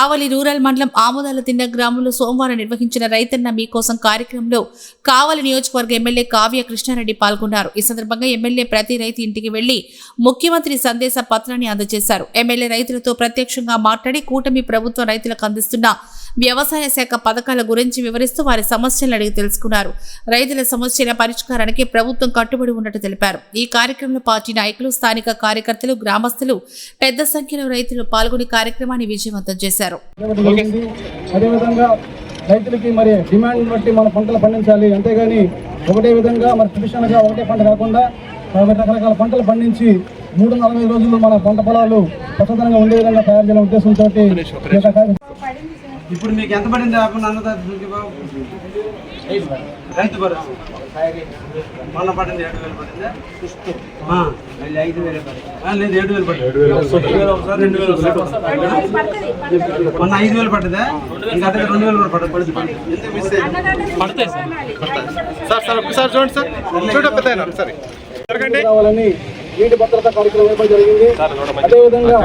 కావలి rural మండలం ఆమోదాల తిన్న గ్రామంలో సోమవారం నిర్వహించిన రైతన్న మీకోసం కార్యక్రమంలో కావలి నియోజకవర్గ ఎమ్మెల్యే కావ్య కృష్ణారెడ్డి పాల్గొన్నారు. ఈ సందర్భంగా ఎమ్మెల్యే ప్రతి రైతు ఇంటికి వెళ్ళి ముఖ్యమంత్రి సందేశ పత్రాన్ని అందజేశారు. ఎమ్మెల్యే రైతులతో ప్రత్యక్షంగా మాట్లాడి కూటమి ప్రభుత్వం రైతులకు అందిస్తున్న వ్యవసాయ శాఖ పథకాల గురించి వివరిస్తూ వారి సమస్యలను అడిగి తెలుసుకున్నారు. రైతుల సమస్యల పరిష్కారానికి ప్రభుత్వం కట్టుబడి ఉన్నట్టు తెలిపారు. ఈ కార్యక్రమంలో పార్టీ నాయకులు స్థానిక కార్యకర్తలు గ్రామస్తులు పెద్ద సంఖ్యలో రైతులు పాల్గొని కార్యక్రమాన్ని విజయవంతం చేశారు. రైతులకి మరి డిమాండ్ బట్టి మన పంటలు పండించాలి. అంతేగాని ఒకటే విధంగా మరి ట్రెడిషనల్గా ఒకటే పంట కాకుండా రకరకాల పంటలు పండించి మూడు నలభై రోజులు మన పంట పొలాలు పచ్చదనంగా ఉండే విధంగా తయారు చేయాలనే ఉద్దేశంతో ఇప్పుడు మీకు ఎంత పడింది రైతు భరోసా. మొన్న పడింది ఏడు వేలు పడిందా? ఆ, ఐదు వేలు పడింది. లేదు ఏడు వేలు పడింది. రెండు వేలు ఒకసారి రెండు వేలు ఒకసారి మొన్న ఐదు వేలు పడ్డదా? ఇంకా అదే రెండు వేలు కూడా పడదు పడింది ఎందుకు మిస్ అయింది కావాలని నీటి భద్రత కార్యక్రమం ఇవ్వడం జరిగింది. అదేవిధంగా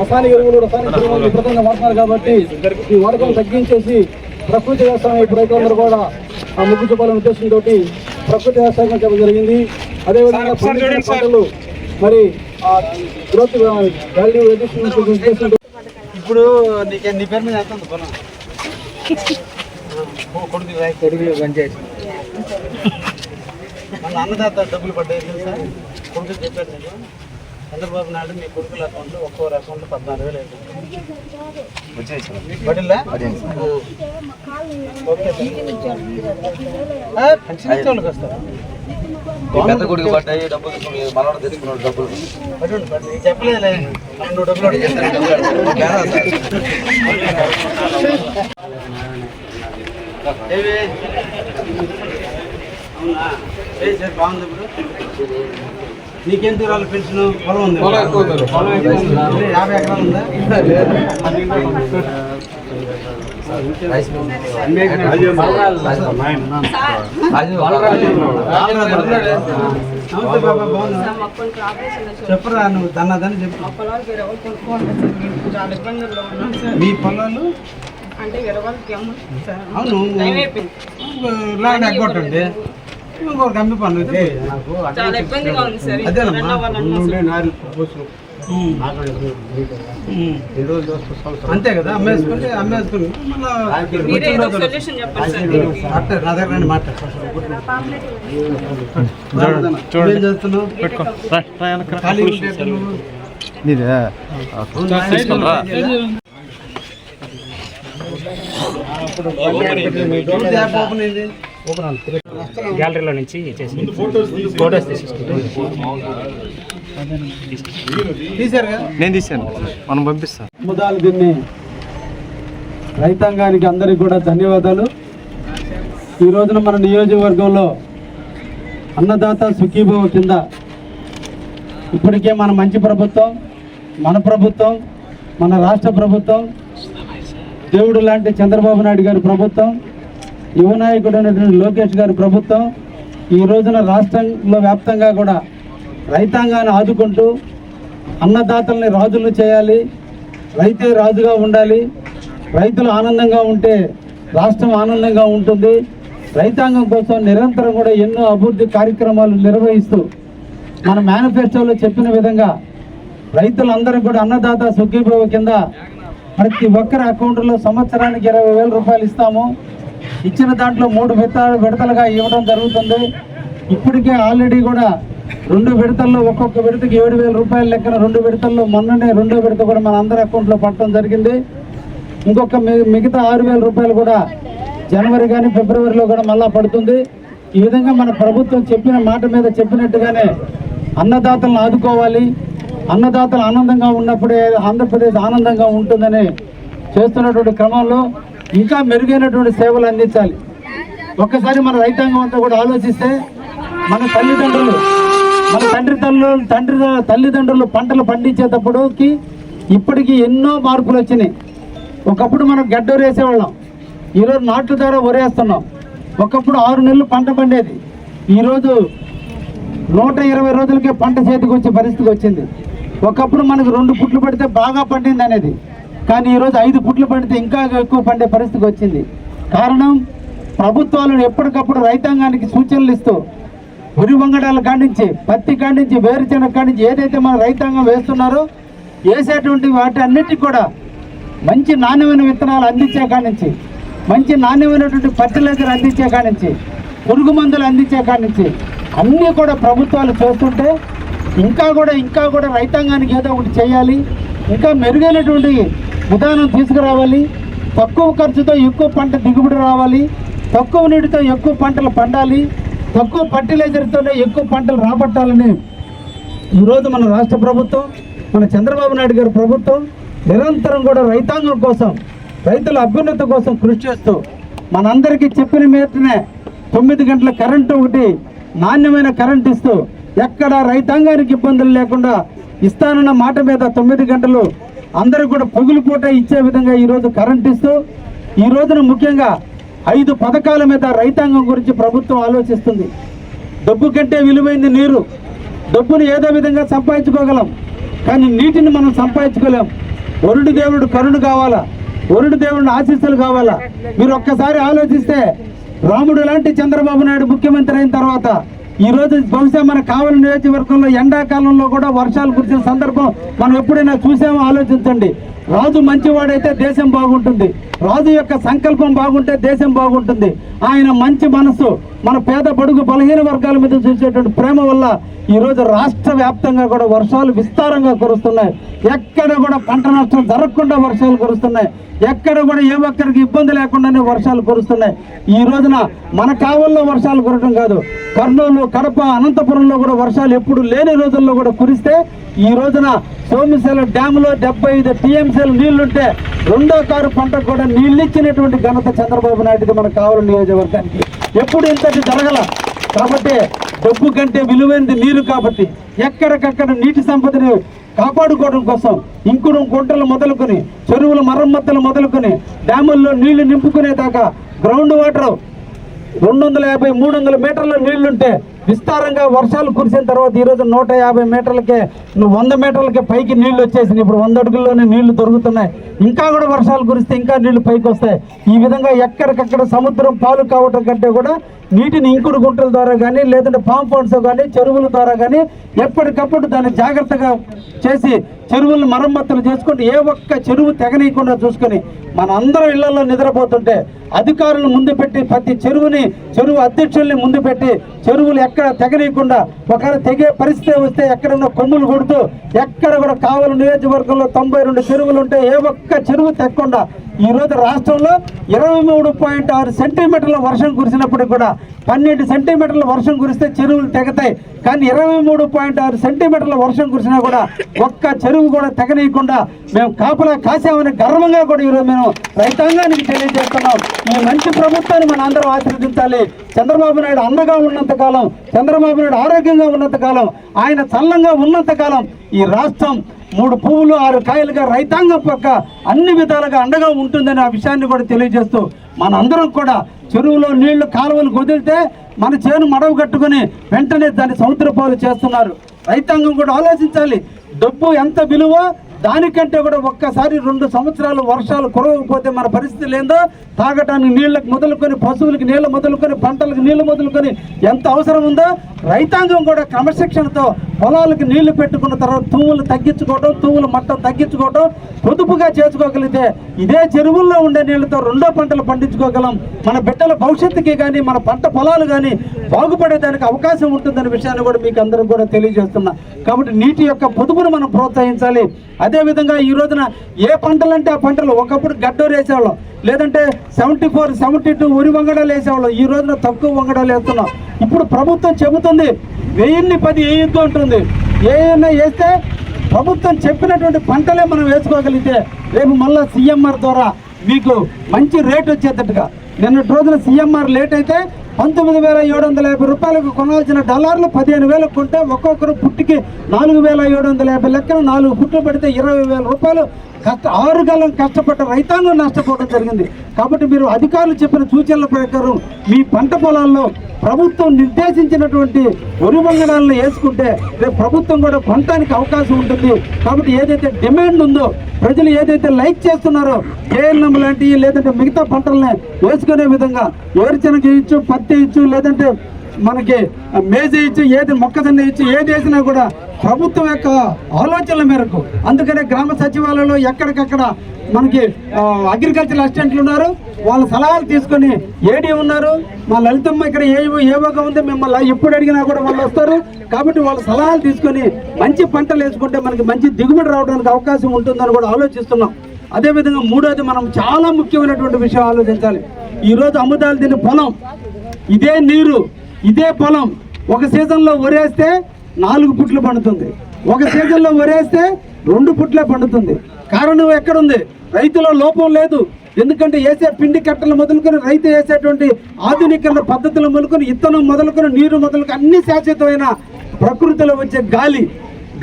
రసాయనిక ఎరువులు రసాయనిక ఎరువులు విపరీతంగా వాడుతున్నారు కాబట్టి ఈ వాడకం తగ్గించేసి ప్రకృతి వ్యవసాయం ఇప్పుడు రైతులందరూ కూడా ఆ ముగ్గు చూపాలనే ఉద్దేశంతో ప్రకృతి వ్యవసాయం చేయడం జరిగింది. అదేవిధంగా పంటలు మరి ఆ గ్రోత్ వాల్యూ ఎడిషన్ ఇప్పుడు నీకు నీ పేరు మీద ఎంత కొడుకు మన అన్నదాత డబ్బులు పడ్డాయి తెలుసా కొడుకు చెప్పారు నేను చంద్రబాబు నాయుడు మీ కొడుకుల అకౌంట్లో ఒక్కో అకౌంట్లో పద్నాలుగు వేలు. పడిందా? ఓకే పెన్షన్ ఇచ్చే వాళ్ళకి వస్తారు? పెద్ద కొడుకు పడ్డాయి డబ్బులు తీసుకుని మనవాడు తెచ్చుకున్నాడు డబ్బులు. నువ్వు డబ్బులు బాగుంది ఇప్పుడు నీకెంత రాలి పెన్షన్ పొలం ఉంది పొలం ఉంది. యాభై ఎకరాలు ఉందా నమస్తే బాబా బాగున్నా చెప్పరా నువ్వు దన్నదని చెప్పు మీ పొలాలు అవును లాంటి నాకు చాలా ఇబ్బందిగా ఉంది సార్. అదేనమ్మా. ఉమ్. అంతే కదా అమ్మేసుకుంటే అమ్మేసుకుని. అట్టే నా దగ్గర ఓపెన్ అయింది గ్యాలరీలో నుంచి చేసి ఫోటోస్ నేను తీసాను మనం పంపిస్తా. సముదాలు దీన్ని రైతాంగానికి అందరికీ కూడా ధన్యవాదాలు. ఈ రోజున మన నియోజకవర్గంలో అన్నదాత సుఖీభవ కింద ఇప్పటికే మన మంచి ప్రభుత్వం మన ప్రభుత్వం మన రాష్ట్ర ప్రభుత్వం దేవుడు లాంటి చంద్రబాబు నాయుడు గారి ప్రభుత్వం యువ నాయకుడు అయినటువంటి లోకేష్ గారి ప్రభుత్వం ఈ రోజున రాష్ట్రంలో వ్యాప్తంగా కూడా రైతాంగాన్ని ఆదుకుంటూ అన్నదాతల్ని రాజులు చేయాలి రైతే రాజుగా ఉండాలి రైతులు ఆనందంగా ఉంటే రాష్ట్రం ఆనందంగా ఉంటుంది. రైతాంగం కోసం నిరంతరం కూడా ఎన్నో అభివృద్ధి కార్యక్రమాలు నిర్వహిస్తూ మన మేనిఫెస్టోలో చెప్పిన విధంగా రైతులందరూ కూడా అన్నదాత సుఖీభవ కింద ప్రతి ఒక్కరి అకౌంట్లో సంవత్సరానికి ఇరవై వేల రూపాయలు ఇస్తాము. ఇచ్చిన దాంట్లో మూడు విడత విడతలుగా ఇవ్వడం జరుగుతుంది. ఇప్పటికే ఆల్రెడీ కూడా రెండు విడతల్లో ఒక్కొక్క విడతకి ఏడు వేల రూపాయల లెక్కన రెండు విడతల్లో మొన్ననే రెండో విడత కూడా మన అందరి అకౌంట్లో పడటం జరిగింది. ఇంకొక మిగతా ఆరు వేల రూపాయలు కూడా జనవరి కానీ ఫిబ్రవరిలో కూడా మళ్ళా పడుతుంది. ఈ విధంగా మన ప్రభుత్వం చెప్పిన మాట మీద చెప్పినట్టుగానే అన్నదాతలను ఆదుకోవాలి. అన్నదాతలు ఆనందంగా ఉన్నప్పుడే ఆంధ్రప్రదేశ్ ఆనందంగా ఉంటుందని చేస్తున్నటువంటి క్రమంలో ఇంకా మెరుగైనటువంటి సేవలు అందించాలి. ఒక్కసారి మన రైతాంగం అంతా కూడా ఆలోచిస్తే మన తల్లిదండ్రులు మన తండ్రి తల్లు తండ్రి తల్లిదండ్రులు పంటలు పండించేటప్పుడుకి ఇప్పటికీ ఎన్నో మార్పులు వచ్చినాయి. ఒకప్పుడు మనం గడ్డోరు వేసేవాళ్ళం ఈరోజు నాట్ల ద్వారా వరేస్తున్నాం ఒకప్పుడు ఆరు నెలలు పంట పండేది. ఈరోజు నూట ఇరవై రోజులకే పంట చేతికి వచ్చే పరిస్థితి వచ్చింది. ఒకప్పుడు మనకు రెండు పుట్లు పడితే బాగా పండింది అనేది కానీ ఈరోజు ఐదు పుట్లు పండితే ఇంకా ఎక్కువ పండే పరిస్థితికి వచ్చింది. కారణం ప్రభుత్వాలను ఎప్పటికప్పుడు రైతాంగానికి సూచనలు ఇస్తూ వరి వంగడాల కాడించి పత్తి కాడించి వేరుశెనగ కాడించి ఏదైతే మన రైతాంగం వేస్తున్నారో వేసేటువంటి వాటి అన్నిటికీ కూడా మంచి నాణ్యమైన విత్తనాలు అందించే కాడించి మంచి నాణ్యమైనటువంటి ఫర్టిలైజర్ అందించే కాడించి పురుగు మందులు అందించే కాడించి అన్నీ కూడా ప్రభుత్వాలు చేస్తుంటే ఇంకా కూడా ఇంకా కూడా రైతాంగానికి ఏదో ఒకటి చేయాలి. ఇంకా మెరుగైనటువంటి విధానం తీసుకురావాలి. తక్కువ ఖర్చుతో ఎక్కువ పంట దిగుబడి రావాలి. తక్కువ నీటితో ఎక్కువ పంటలు పండాలి. తక్కువ ఫర్టిలైజర్తోనే ఎక్కువ పంటలు రాబట్టాలని ఈరోజు మన రాష్ట్ర ప్రభుత్వం మన చంద్రబాబు నాయుడు గారి ప్రభుత్వం నిరంతరం కూడా రైతాంగం కోసం రైతుల అభ్యున్నతి కోసం కృషి చేస్తూ మనందరికీ చెప్పిన మీదనే తొమ్మిది గంటల కరెంటు ఒకటి నాణ్యమైన కరెంట్ ఇస్తూ ఎక్కడ రైతాంగానికి ఇబ్బందులు లేకుండా ఇస్తానన్న మాట మీద తొమ్మిది గంటలు అందరూ కూడా పొగులు పూట ఇచ్చే విధంగా ఈరోజు కరెంట్ ఇస్తూ ఈ రోజున ముఖ్యంగా ఐదు పథకాల మీద రైతాంగం గురించి ప్రభుత్వం ఆలోచిస్తుంది. డబ్బు కంటే విలువైంది నీరు. డబ్బును ఏదో విధంగా సంపాదించుకోగలం. కానీ నీటిని మనం సంపాదించుకోలేం. వరుడు దేవుడు కరుణ కావాలా? వరుడు దేవుడిని ఆశీస్సులు కావాలా? మీరు ఒక్కసారి ఆలోచిస్తే రాముడు లాంటి చంద్రబాబు నాయుడు ముఖ్యమంత్రి అయిన తర్వాత ఈ రోజు బహుశా మన కావలి నియోజకవర్గంలో ఎండాకాలంలో కూడా వర్షాలు కురిసిన సందర్భం మనం ఎప్పుడైనా చూసామో ఆలోచించండి. రాజు మంచివాడైతే దేశం బాగుంటుంది. రాజు యొక్క సంకల్పం బాగుంటే దేశం బాగుంటుంది. ఆయన మంచి మనసు మన పేద బడుగు బలహీన వర్గాల మీద చూసేటువంటి ప్రేమ వల్ల ఈరోజు రాష్ట్ర వ్యాప్తంగా కూడా వర్షాలు విస్తారంగా కురుస్తున్నాయి. ఎక్కడ కూడా పంట నష్టం జరగకుండా వర్షాలు కురుస్తున్నాయి. ఎక్కడ కూడా ఏ ఒక్కరికి ఇబ్బంది లేకుండానే వర్షాలు కురుస్తున్నాయి. ఈ రోజున మన కావల్లో వర్షాలు కురటం కాదు. కర్నూలు కడప అనంతపురంలో కూడా వర్షాలు ఎప్పుడు లేని రోజుల్లో కూడా కురిస్తే ఈ రోజున సోమశిల డ్యాములో డెబ్బై ఐదు టీఎంసీలు నీళ్ళుంటే రెండో కారు పంటకు కూడా నీళ్ళు ఇచ్చినటువంటి ఘనత చంద్రబాబు నాయుడుకి మన కావలి నియోజకవర్గానికి. ఎప్పుడు ఇంతటి జరగల? కాబట్టి డబ్బు కంటే విలువైనది నీరు కాబట్టి ఎక్కడికక్కడ నీటి సంపదని కాపాడుకోవడం కోసం ఇంకుడు గుంటలు మొదలుకొని చెరువుల మరమ్మతులు మొదలుకొని డ్యాముల్లో నీళ్ళు నింపుకునేదాకా గ్రౌండ్ వాటర్ రెండు వందల యాభై మూడు వందల మీటర్ల నీళ్ళుంటే విస్తారంగా వర్షాలు కురిసిన తర్వాత ఈరోజు నూట యాభై మీటర్లకే నువ్వు వంద మీటర్లకే పైకి నీళ్ళు వచ్చేసినాయి. ఇప్పుడు వంద అడుగుల్లోనే నీళ్ళు దొరుకుతున్నాయి. ఇంకా కూడా వర్షాలు కురిస్తే ఇంకా నీళ్ళు పైకి వస్తాయి ఈ విధంగా ఎక్కడికక్కడ సముద్రం పాలు కావటం కంటే కూడా నీటిని ఇంకుడు గుంటల ద్వారా కానీ లేదంటే పాంపౌండ్స్ కానీ చెరువుల ద్వారా కానీ ఎప్పటికప్పుడు దాన్ని జాగ్రత్తగా చేసి చెరువులను మరమ్మతులు చేసుకుంటూ ఏ ఒక్క చెరువు తెగనీయకుండా చూసుకొని మన అందరం ఇళ్ళలో నిద్రపోతుంటే అధికారులు ముందు పెట్టి ప్రతి చెరువుని చెరువు అధ్యక్షుల్ని ముందు పెట్టి చెరువులు ఎక్కడ తెగనీయకుండా ఒకవేళ తెగే పరిస్థితి వస్తే ఎక్కడన్నా కొమ్ములు కొడుతూ ఎక్కడ కూడా కావలి నియోజకవర్గంలో తొంభై రెండు చెరువులు ఉంటే ఏ ఒక్క చెరువు తెగకుండా ఈరోజు రాష్ట్రంలో ఇరవై మూడు పాయింట్ ఆరు సెంటీమీటర్ల వర్షం కురిసినప్పుడు కూడా పన్నెండు సెంటీమీటర్ల వర్షం కురిస్తే చెరువులు తెగతాయి. కానీ ఇరవై మూడు పాయింట్ ఆరు సెంటీమీటర్ల వర్షం కురిసినా కూడా ఒక్క చెరువు కూడా తెగనీయకుండా మేము కాపలా కాసామని గర్వంగా కూడా ఈరోజు మేము రైతాంగానికి తెలియజేస్తున్నాం. ఈ మంచి ప్రభుత్వాన్ని మనం అందరం ఆశీర్వదించాలి. చంద్రబాబు నాయుడు అండగా ఉన్నంత కాలం చంద్రబాబు నాయుడు ఆరోగ్యంగా ఉన్నంత కాలం ఆయన చల్లంగా ఉన్నంత కాలం ఈ రాష్ట్రం మూడు పువ్వులు ఆరు కాయలుగా రైతాంగం పక్క అన్ని విధాలుగా అండగా ఉంటుందనే ఆ విషయాన్ని కూడా తెలియజేస్తూ మనందరం కూడా చెరువులో నీళ్ళు కాలువలు కుదిలితే మన చేను మడవ కట్టుకుని వెంటనే దాన్ని సముద్ర పాలు చేస్తున్నారు. రైతాంగం కూడా ఆలోచించాలి. డబ్బు ఎంత విలువ? దానికంటే కూడా ఒక్కసారి రెండు సంవత్సరాలు వర్షాలు కురవకపోతే మన పరిస్థితి లేదో తాగటానికి నీళ్ళకి మొదలుకొని పశువులకి నీళ్ళు మొదలుకొని పంటలకు నీళ్ళు మొదలుకొని ఎంత అవసరం ఉందో రైతాంగం కూడా క్రమశిక్షణతో పొలాలకు నీళ్ళు పెట్టుకున్న తర్వాత తూములు తగ్గించుకోవడం తూముల మట్టం తగ్గించుకోవడం పొదుపుగా చేసుకోగలిగితే ఇదే చెరువుల్లో ఉండే నీళ్ళతో రెండో పంటలు పండించుకోగలం. మన బిడ్డల భవిష్యత్తుకి కానీ మన పంట పొలాలు కానీ బాగుపడేదానికి అవకాశం ఉంటుందనే విషయాన్ని కూడా మీకు అందరం కూడా తెలియజేస్తున్నా. కాబట్టి నీటి యొక్క పొదుపును మనం ప్రోత్సహించాలి. అదేవిధంగా ఈ రోజున ఏ పంటలంటే ఆ పంటలు ఒకప్పుడు గడ్డోరు వేసేవాళ్ళం లేదంటే సెవెంటీ ఫోర్ సెవెంటీ టూ ఉరి వంగడాలు వేసేవాళ్ళం. ఈ రోజున తక్కువ వంగడాలు వేస్తున్నాం. ఇప్పుడు ప్రభుత్వం చెబుతుంది వెయ్యిన్ని పది వేయొద్దు అంటుంది. ఏమైనా వేస్తే ప్రభుత్వం చెప్పినటువంటి పంటలే మనం వేసుకోగలిగితే రేపు మళ్ళీ సీఎంఆర్ ద్వారా మీకు మంచి రేట్ వచ్చేటట్టుగా. నిన్నటి రోజున సీఎంఆర్ లేట్ అయితే పంతొమ్మిది వేల ఏడు వందల యాభై రూపాయలకు కొనాల్సిన డాలర్లు పదిహేను వేలకు కొంటే ఒక్కొక్కరు పుట్టికి నాలుగు వేల ఏడు వందల యాభై లెక్కన నాలుగు పుట్లు పెడితే ఇరవై వేల రూపాయలు. కష్ట ఆరు గలం కష్టపడ్డ రైతాంగం నష్టపోవడం జరిగింది. కాబట్టి మీరు అధికారులు చెప్పిన సూచనల ప్రకారం మీ పంట పొలాల్లో ప్రభుత్వం నిర్దేశించినటువంటి వరి వంగడాలను వేసుకుంటే రేపు ప్రభుత్వం కూడా కొనటానికి అవకాశం ఉంటుంది. కాబట్టి ఏదైతే డిమాండ్ ఉందో ప్రజలు ఏదైతే లైక్ చేస్తున్నారో ఏఎన్ఎం లాంటివి లేదంటే మిగతా పంటలని వేసుకునే విధంగా వేరుశనగ ఇచ్చు పత్తి ఇచ్చు లేదంటే మనకి మేజీ ఇచ్చి ఏది మొక్కజొన్న ఇచ్చి ఏది వేసినా కూడా ప్రభుత్వం యొక్క ఆలోచనల మేరకు. అందుకనే గ్రామ సచివాలయంలో ఎక్కడికక్కడ మనకి అగ్రికల్చర్ అసిస్టెంట్లు ఉన్నారు. వాళ్ళ సలహాలు తీసుకొని ఏడీ ఉన్నారు. మా లలితమ్మ ఇక్కడ ఏ ఏవోగా ఉంది మిమ్మల్ని ఎప్పుడు అడిగినా కూడా వాళ్ళు వస్తారు. కాబట్టి వాళ్ళ సలహాలు తీసుకొని మంచి పంటలు వేసుకుంటే మనకి మంచి దిగుబడి రావడానికి అవకాశం ఉంటుందని కూడా ఆలోచిస్తున్నాం. అదేవిధంగా మూడోది మనం చాలా ముఖ్యమైనటువంటి విషయం ఆలోచించాలి. ఈరోజు అమ్ముదాలు తినే పొలం ఇదే నీరు. ఇదే పొలం ఒక సీజన్లో వరేస్తే నాలుగు పుట్లు పండుతుంది. ఒక సీజన్లో వరేస్తే రెండు పుట్లే పండుతుంది. కారణం ఎక్కడుంది? రైతులో లోపం లేదు. ఎందుకంటే వేసే పిండి కట్టలు మొదలుకొని రైతు వేసేటువంటి ఆధునికరణ పద్ధతులు మొదలుకొని ఇత్తనం మొదలుకొని నీరు మొదలుకొని అన్ని శాశ్వతమైన ప్రకృతిలో వచ్చే గాలి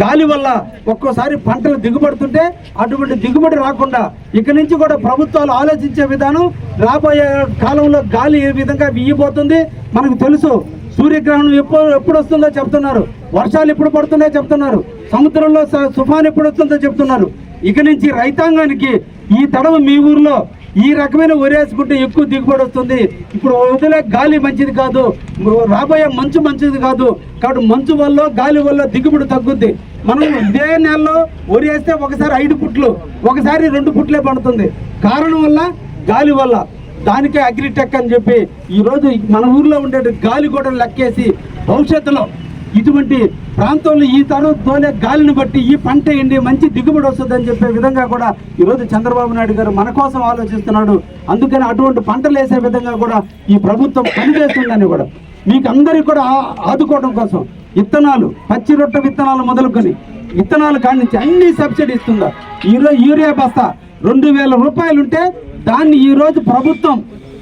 గాలి వల్ల ఒక్కోసారి పంటలు దిగుబడుతుంటే అటువంటి దిగుబడి రాకుండా ఇక నుంచి కూడా ప్రభుత్వాలు ఆలోచించే విధానం రాబోయే కాలంలో గాలి ఏ విధంగా వీయబోతుంది? మనకు తెలుసు. సూర్యగ్రహణం ఎప్పుడు ఎప్పుడు వస్తుందో చెప్తున్నారు. వర్షాలు ఎప్పుడు పడుతున్నాయో చెప్తున్నారు. సముద్రంలో స- తుఫాన్ ఎప్పుడు వస్తుందో చెప్తున్నారు. ఇక నుంచి రైతాంగానికి ఈ తడవ మీ ఊర్లో ఈ రకమైన వరేసుకుంటే ఎక్కువ దిగుబడి వస్తుంది. ఇప్పుడు వదిలే గాలి మంచిది కాదు. రాబోయే మంచు మంచిది కాదు. కాబట్టి మంచు వల్ల గాలి వల్ల దిగుబడి తగ్గుద్ది. మనం ఇదే నెలలో వరేస్తే ఒకసారి ఐదు పుట్లు ఒకసారి రెండు పుట్లే పడుతుంది. కారణం వల్ల గాలి వల్ల. దానికే అగ్రిటెక్ అని చెప్పి ఈరోజు మన ఊర్లో ఉండే గాలి కూడా లెక్కేసి భవిష్యత్తులో ఇటువంటి ప్రాంతంలో ఈ తరు తోలే గాలిని బట్టి ఈ పంట ఎండి మంచి దిగుబడి వస్తుందని చెప్పే విధంగా కూడా ఈరోజు చంద్రబాబు నాయుడు గారు మన కోసం ఆలోచిస్తున్నాడు. అందుకని అటువంటి పంటలు వేసే విధంగా కూడా ఈ ప్రభుత్వం పనిచేస్తుందని కూడా మీకు అందరికీ కూడా ఆదుకోవడం కోసం విత్తనాలు పచ్చి రొట్టె విత్తనాలు మొదలుకొని విత్తనాలు కాడి నుంచి అన్ని సబ్సిడీ ఇస్తుందా? ఈరోజు యూరియా బస్తా రెండు వేల రూపాయలు ఉంటే దాన్ని ఈరోజు ప్రభుత్వం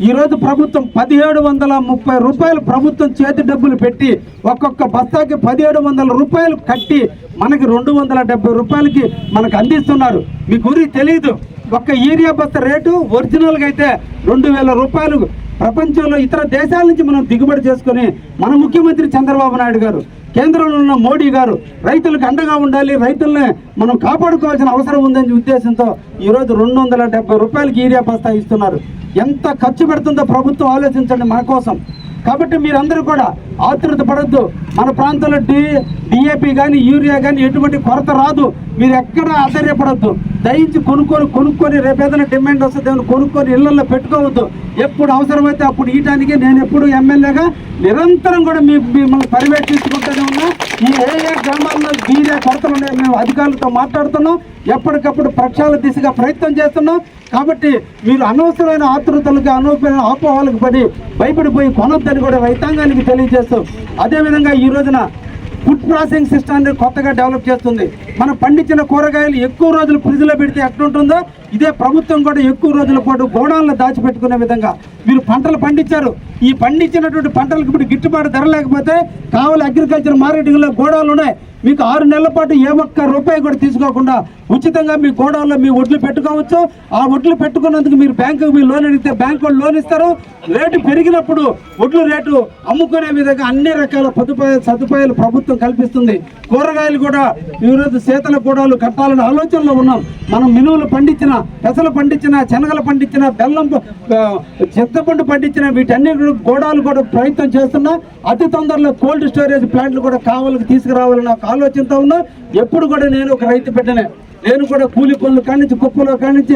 ఈరోజు ప్రభుత్వం పదిహేడు వందల ముప్పై రూపాయలు ప్రభుత్వం చేతి డబ్బులు పెట్టి ఒక్కొక్క బస్తాకి పదిహేడు వందల రూపాయలు కట్టి మనకి రెండు వందల డెబ్బై రూపాయలకి మనకు అందిస్తున్నారు. మీ గురి తెలియదు ఒక్క యూరియా బస్తా రేటు ఒరిజినల్గా అయితే రెండు వేల రూపాయలు. ప్రపంచంలో ఇతర దేశాల నుంచి మనం దిగుబడి చేసుకొని మన ముఖ్యమంత్రి చంద్రబాబు నాయుడు గారు కేంద్రంలో ఉన్న మోడీ గారు రైతులకు అండగా ఉండాలి రైతుల్ని మనం కాపాడుకోవాల్సిన అవసరం ఉందనే ఉద్దేశంతో ఈరోజు రెండు వందల డెబ్బై రూపాయలకి ఏరియా బస్తా ఇస్తున్నారు ఎంత ఖర్చు పెడుతుందో ప్రభుత్వం ఆలోచించండి మన కోసం. కాబట్టి మీరందరూ కూడా ఆతృత పడద్దు. మన ప్రాంతంలో డి డిఏపి కానీ యూరియా కానీ ఎటువంటి కొరత రాదు. మీరు ఎక్కడ ఆశ్చర్యపడద్దు దయించి కొనుక్కొని కొనుక్కొని రేపు ఏదైనా డిమాండ్ వస్తుంది దేవుని కొనుక్కొని ఇళ్ళలో పెట్టుకోవద్దు. ఎప్పుడు అవసరమైతే అప్పుడు ఇయటానికి నేను ఎప్పుడు ఎమ్మెల్యేగా నిరంతరం కూడా మీ మిమ్మల్ని పర్యవేక్షించుకుంటూనే ఉన్నా. ఈ ఏ ఏ గ్రామాల్లో వీరే కొరతలు ఉన్నాయో మేము అధికారులతో మాట్లాడుతున్నాం. ఎప్పటికప్పుడు ప్రక్షాళన దిశగా ప్రయత్నం చేస్తున్నాం. కాబట్టి మీరు అనవసరమైన ఆతృతలకు అనవసరమైన ఆపోహాలకు పడి భయపడిపోయి కొనొద్దని కూడా రైతాంగానికి తెలియజేస్తూ అదేవిధంగా ఈ రోజున ఫుడ్ ప్రాసెసింగ్ సిస్టాన్ని కొత్తగా డెవలప్ చేస్తుంది. మనం పండించిన కూరగాయలు ఎక్కువ రోజులు ఫ్రిడ్జ్లో పెడితే ఎట్లుంటుందో ఇదే ప్రభుత్వం కూడా ఎక్కువ రోజుల పాటు గోడాలను దాచిపెట్టుకునే విధంగా. మీరు పంటలు పండించారు. ఈ పండించినటువంటి పంటలకు ఇప్పుడు గిట్టుబాటు ధర లేకపోతే కావాలి అగ్రికల్చర్ మార్కెటింగ్లో గోడాలు ఉన్నాయి. మీకు ఆరు నెలల పాటు ఏ ఒక్క రూపాయి కూడా తీసుకోకుండా ఉచితంగా మీ గోడౌన్లో మీ ఒడ్లు పెట్టుకోవచ్చు. ఆ ఒడ్లు పెట్టుకున్నందుకు మీరు బ్యాంకు మీ లోన్ అడిగితే బ్యాంకు వాళ్ళు లోన్ ఇస్తారు. రేటు పెరిగినప్పుడు ఒడ్లు రేటు అమ్ముకునే విధంగా అన్ని రకాల సదుపాయాలు సదుపాయాలు ప్రభుత్వం కల్పిస్తుంది. కూరగాయలు కూడా ఈరోజు శీతల గోడాలు కట్టాలనే ఆలోచనలో ఉన్నాం. మనం మినువులు పండించిన పెసలు పండించిన శనగలు పండించిన బెల్లం ప- చింతపండు పండించిన వీటన్నిటి గోడాలు కూడా ప్రయత్నం చేస్తున్నా. అతి తొందరలో కోల్డ్ స్టోరేజ్ ప్లాంట్లు కూడా కావాలని తీసుకురావాలని ఒక ఆలోచనతో ఉన్నా. ఎప్పుడు కూడా నేను ఒక రైతు బిడ్డనే నేను కూడా కూలి పనులు కానించి కుప్పలో కానించి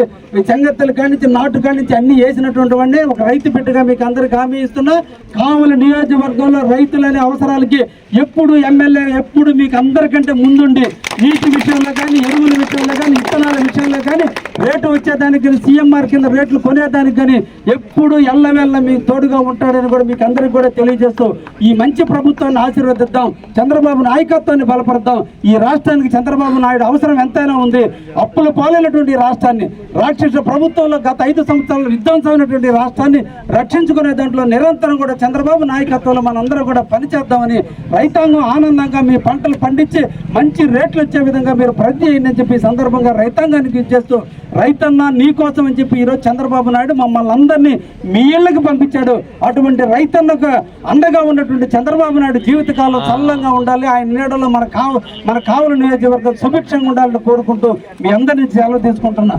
చెంగత్తలు కానించి నాటు కానించి అన్ని వేసినటువంటి వాడిని ఒక రైతు బిడ్డగా మీకు అందరికి హామీ ఇస్తున్నా. కావుల నియోజకవర్గంలో రైతులనే అవసరాలకి ఎప్పుడు ఎమ్మెల్యే ఎప్పుడు మీకు అందరికంటే ముందుండి నీటి విషయంలో కానీ ఎరువుల విషయంలో కానీ విత్తనాల విషయంలో కానీ రేటు వచ్చేదానికి కానీ సీఎంఆర్ కింద రేట్లు కొనేదానికి కానీ ఎప్పుడు ఎల్లవెల్ల మీకు తోడుగా ఉంటాడని కూడా మీకు అందరికి కూడా తెలియజేస్తూ ఈ మంచి ప్రభుత్వాన్ని ఆశీర్వదిద్దాం. చంద్రబాబు నాయకత్వాన్ని బలపడదాం ఈ రాష్ట్రానికి చంద్రబాబు నాయుడు అవసరం ఎంతైనా ఉంది. ఉన్నటువంటి అప్పుల పాలైనటువంటి రాష్ట్రాన్ని రాక్షస ప్రభుత్వంలో గత ఐదు సంవత్సరాలు విధ్వంసమైనటువంటి రాష్ట్రాన్ని రక్షించుకునే దాంట్లో నిరంతరం కూడా చంద్రబాబు నాయకత్వంలో మనందరం కూడా పనిచేద్దామని రైతాంగం ఆనందంగా మీ పంటలు పండించి మంచి రేట్లు వచ్చే విధంగా మీరు ప్రతి చేయండి చెప్పి సందర్భంగా రైతాంగానికి ఇచ్చేస్తూ రైతన్న నీకోసం అని చెప్పి ఈరోజు చంద్రబాబు నాయుడు మమ్మల్ని అందరినీ మీ ఇళ్ళకి పంపించాడు. అటువంటి రైతన్నకు అండగా ఉన్నటువంటి చంద్రబాబు నాయుడు జీవితకాలం చల్లంగా ఉండాలి. ఆయన నీడలో మన కావ మన కావలి నియోజకవర్గం సుభిక్షంగా ఉండాలని కోరుకుంటూ మీ అందరినీ సెలవు తీసుకుంటున్నా.